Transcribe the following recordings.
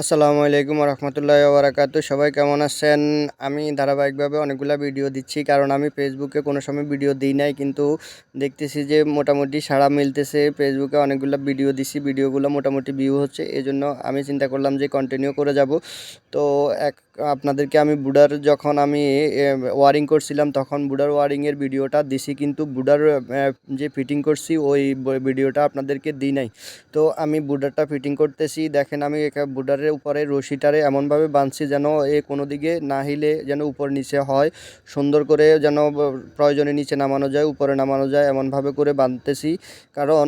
আসসালামু আলাইকুম রহমতুল্লাহ বারাকাত সবাই কেমন আছেন? আমি ধারাবাহিকভাবে অনেকগুলো ভিডিও দিচ্ছি, কারণ আমি ফেসবুকে কোনো সময় ভিডিও দিই নাই, কিন্তু দেখতেছি যে মোটামুটি সারা মিলতেছে। ফেসবুকে অনেকগুলো ভিডিও দিছি, ভিডিওগুলো মোটামুটি ভিউ হচ্ছে। এই জন্য আমি চিন্তা করলাম যে কন্টিনিউ করে যাব। তো এক আপনাদেরকে আমি বুডার যখন আমি ওয়ারিং করছিলাম, তখন বুডার ওয়ারিংয়ের ভিডিওটা দিছি, কিন্তু বুডার যে ফিটিং করছি, ওই ভিডিওটা আপনাদেরকে দিই নাই। তো আমি বুডারটা ফিটিং করতেছি, দেখেন আমি বুডারের উপরে রশিটারে এমনভাবে বাঁধছি যেন এ কোনো দিকে না হিলে যেন উপর নিচে হয়, সুন্দর করে যেন প্রয়োজনে নিচে নামানো যায়, উপরে নামানো যায়, এমনভাবে করে বাঁধতেছি। কারণ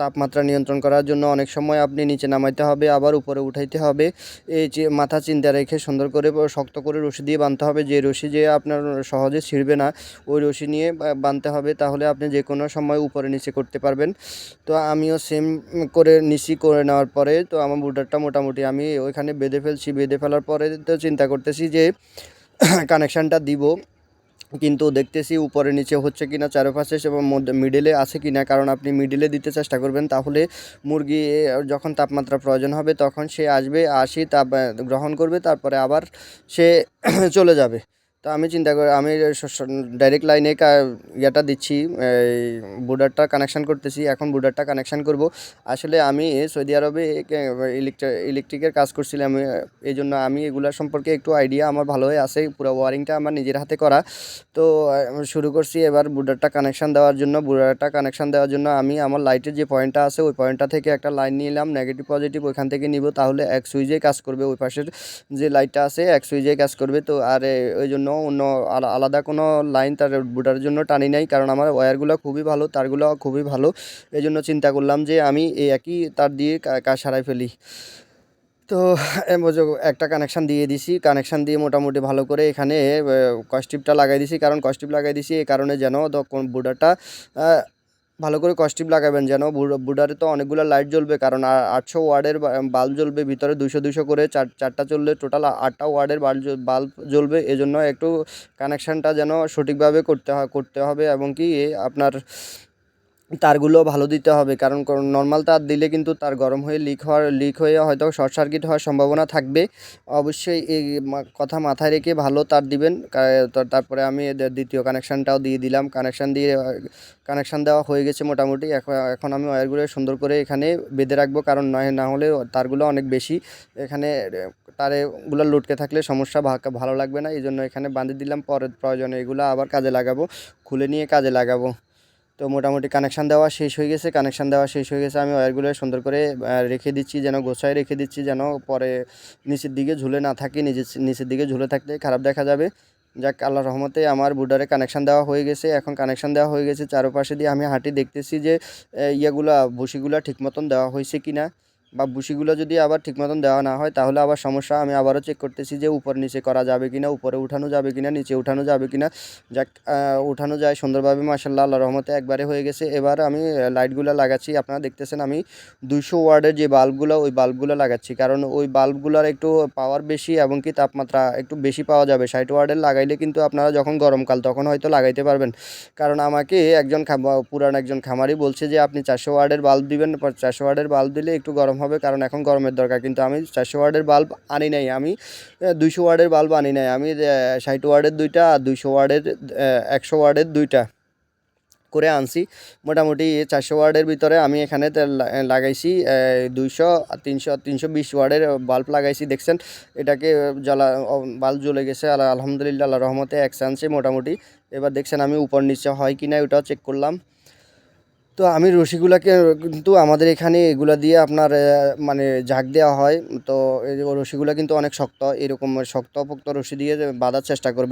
তাপমাত্রা নিয়ন্ত্রণ করার জন্য অনেক সময় আপনি নিচে নামাইতে হবে, আবার উপরে উঠাইতে হবে। এই মাথা চিন্তা রেখে সুন্দর করে শক্ত করে রশি দিয়ে বাঁধতে হবে। যে রশি যে আপনার সহজে ছিঁড়বে না, ওই রশি নিয়ে বাঁধতে হবে। তাহলে আপনি যে কোনো সময় উপরে নিচে করতে পারবেন। তো আমিও সেম করে নিচি করে নেওয়ার পরে তো আমার বুটারটা মোটামুটি আমি ওইখানে বেঁধে ফেলছি। বেঁধে ফেলার পরে তো চিন্তা করতেছি যে কানেকশানটা দিব। কিন্তু দেখতেছি উপরে নিচে হচ্ছে কি না চারপাশে এবং মিডিলে আছে কি না কারণ আপনি মিডিলে দিতে চেষ্টা করবেন, তাহলে মুরগি যখন তাপমাত্রা প্রয়োজন হবে তখন সে আসবে, আসি, তাপ গ্রহণ করবে, তারপরে আবার সে চলে যাবে। তো আমি চিন্তা করি, আমি ডাইরেক্ট লাইনে ইয়েটা দিচ্ছি, এই বুডারটা কানেকশান করতেছি, এখন বুডারটা কানেকশান করব। আসলে আমি সৌদি আরবে ইলেকট্রিকের কাজ করছিলাম এই জন্য আমি এগুলোর সম্পর্কে একটু আইডিয়া আমার ভালোই আছে, পুরো ওয়ারিংটা আমার নিজের হাতে করা। তো শুরু করছি এবার বুডারটা কানেকশান দেওয়ার জন্য বুডারটা কানেকশান দেওয়ার জন্য আমি আমার লাইটের যে পয়েন্টটা আছে, ওই পয়েন্টটা থেকে একটা লাইন নিলাম নেগেটিভ পজিটিভ ওইখান থেকে নিব, তাহলে এক সুইচে কাজ করবে, ওই পাশের যে লাইটটা আছে, এক সুইচে কাজ করবে, তো, আর ওই জন্য অন্য আলাদা কোনো লাইন তার বুটার জন্য টানি নাই। কারণ আমার ওয়্যারগুলো খুবই ভালো, তারগুলো খুবই ভালো। এই জন্য চিন্তা করলাম যে আমি এই একই তার দিয়ে কাজ সারাই ফেলি। তো একটা কানেকশান দিয়ে দিছি। কানেকশান দিয়ে মোটামুটি ভালো করে এখানে কস্টিপটা লাগাই দিছি। কারণ কস্টিপ লাগাই দিছি এই কারণে যেন বুডারটা ভালো করে কস্টিপ লাগাবেন যেন। বুডারে তো অনেকগুলো লাইট জ্বলবে, কারণ আটশো ওয়ার্ডের বাল্ব জ্বলবে, ভিতরে দুশো দুশো করে চার, চারটা চললে টোটাল আটটা ওয়ার্ডের বাল্ব বাল্ব জ্বলবে। এজন্য একটু কানেকশানটা যেন সঠিকভাবে করতে করতে হবে এবং কি আপনার তারগুলো ভালো দিতে হবে। কারণ নর্মাল তার দিলে কিন্তু তার গরম হয়ে লিক হওয়ার লিক হয়ে হয়তো শর্ট সার্কিট হওয়ার সম্ভাবনা থাকবে। অবশ্যই এই কথা মাথায় রেখে ভালো তার দিবেন। তারপরে আমি দ্বিতীয় কানেকশানটাও দিয়ে দিলাম। কানেকশান দিয়ে কানেকশান দেওয়া হয়ে গেছে মোটামুটি। এখন এখন আমি ওয়্যারগুলো সুন্দর করে এখানে বেঁধে রাখব। কারণ নয়, না হলে তারগুলো অনেক বেশি। এখানে তারেগুলো লটকে থাকলে সমস্যা ভালো লাগবে না। এই জন্য এখানে বাঁধে দিলাম। পরের প্রয়োজনে এগুলো আবার কাজে লাগাবো। খুলে নিয়ে কাজে লাগাবো। তো মোটামুটি কানেকশান দেওয়া শেষ হয়ে গেছে কানেকশান দেওয়া শেষ হয়ে গেছে। আমি ওয়্যারগুলো সুন্দর করে রেখে দিচ্ছি, যেন গোছায় রেখে দিচ্ছি, যেন পরে নিচের দিকে ঝুলে না থাকে, নিজের নিচের দিকে ঝুলে থাকলে খারাপ দেখা যাবে। যাক আল্লাহ রহমতে আমার বুডারে কানেকশান দেওয়া হয়ে গেছে। এখন কানেকশান দেওয়া হয়ে গেছে, চারপাশে দিয়ে আমি হাঁটি দেখতেছি যে ইয়েগুলা বসিগুলা ঠিক মতন দেওয়া হয়েছে কি না বা বুশিগুলো যদি আবার ঠিক মতন দেওয়া না হয়, তাহলে আবার সমস্যা। আমি আবারও চেক করতেছি যে উপর নিচে করা যাবে কি না উপরে উঠানো যাবে কি না নিচে উঠানো যাবে কি না যাক উঠানো যায় সুন্দরভাবে মাসাল্লাহ আল্লাহ রহমতে একবারে হয়ে গেছে। এবার আমি লাইটগুলো লাগাচ্ছি। আপনারা দেখতেছেন আমি দুইশো ওয়ার্ডের যে বাল্বগুলো, ওই বাল্বগুলো লাগাচ্ছি। কারণ ওই বাল্বগুলোর একটু পাওয়ার বেশি এবং কি তাপমাত্রা একটু বেশি পাওয়া যাবে। ষাট ওয়ার্ডের লাগাইলে কিন্তু আপনারা যখন গরমকাল, তখন হয়তো লাগাইতে পারবেন। কারণ আমাকে একজন পুরান একজন খামারি বলছে যে, আপনি চারশো ওয়ার্ডের বাল্ব দিবেন, চারশো ওয়ার্ডের বাল্ব দিলে একটু গরম হবে, কারণ এখন গরমের দরকার। কিন্তু আমি চারশো ওয়ার্ডের বাল্ব আনি নাই। আমি দুইশো ওয়ার্ডের বাল্ব আনি নাই। আমি ষাট ওয়ার্ডের দুইটা, আর দুইশো ওয়ার্ডের একশো ওয়ার্ডের দুইটা করে আনছি। মোটামুটি চারশো ওয়ার্ডের ভিতরে আমি এখানে লাগাইছি দুইশো তিনশো তিনশো বিশ ওয়ার্ডের বাল্ব লাগাইছি। দেখছেন, এটাকে জ্বলা বাল্ব জ্বলে গেছে। আলহামদুলিল্লাহ রহমতে এক চান্সে মোটামুটি। এবার দেখছেন আমি উপর নিচে হয় কি না ওটাও চেক করলাম। তো আমি রশিগুলাকে কিন্তু আমাদের এখানে এগুলা দিয়ে আপনার মানে ঝাঁক দেওয়া হয়। তো রশিগুলা কিন্তু অনেক শক্ত, এরকম শক্ত পোক্ত রশি দিয়ে বাঁধার চেষ্টা করবে।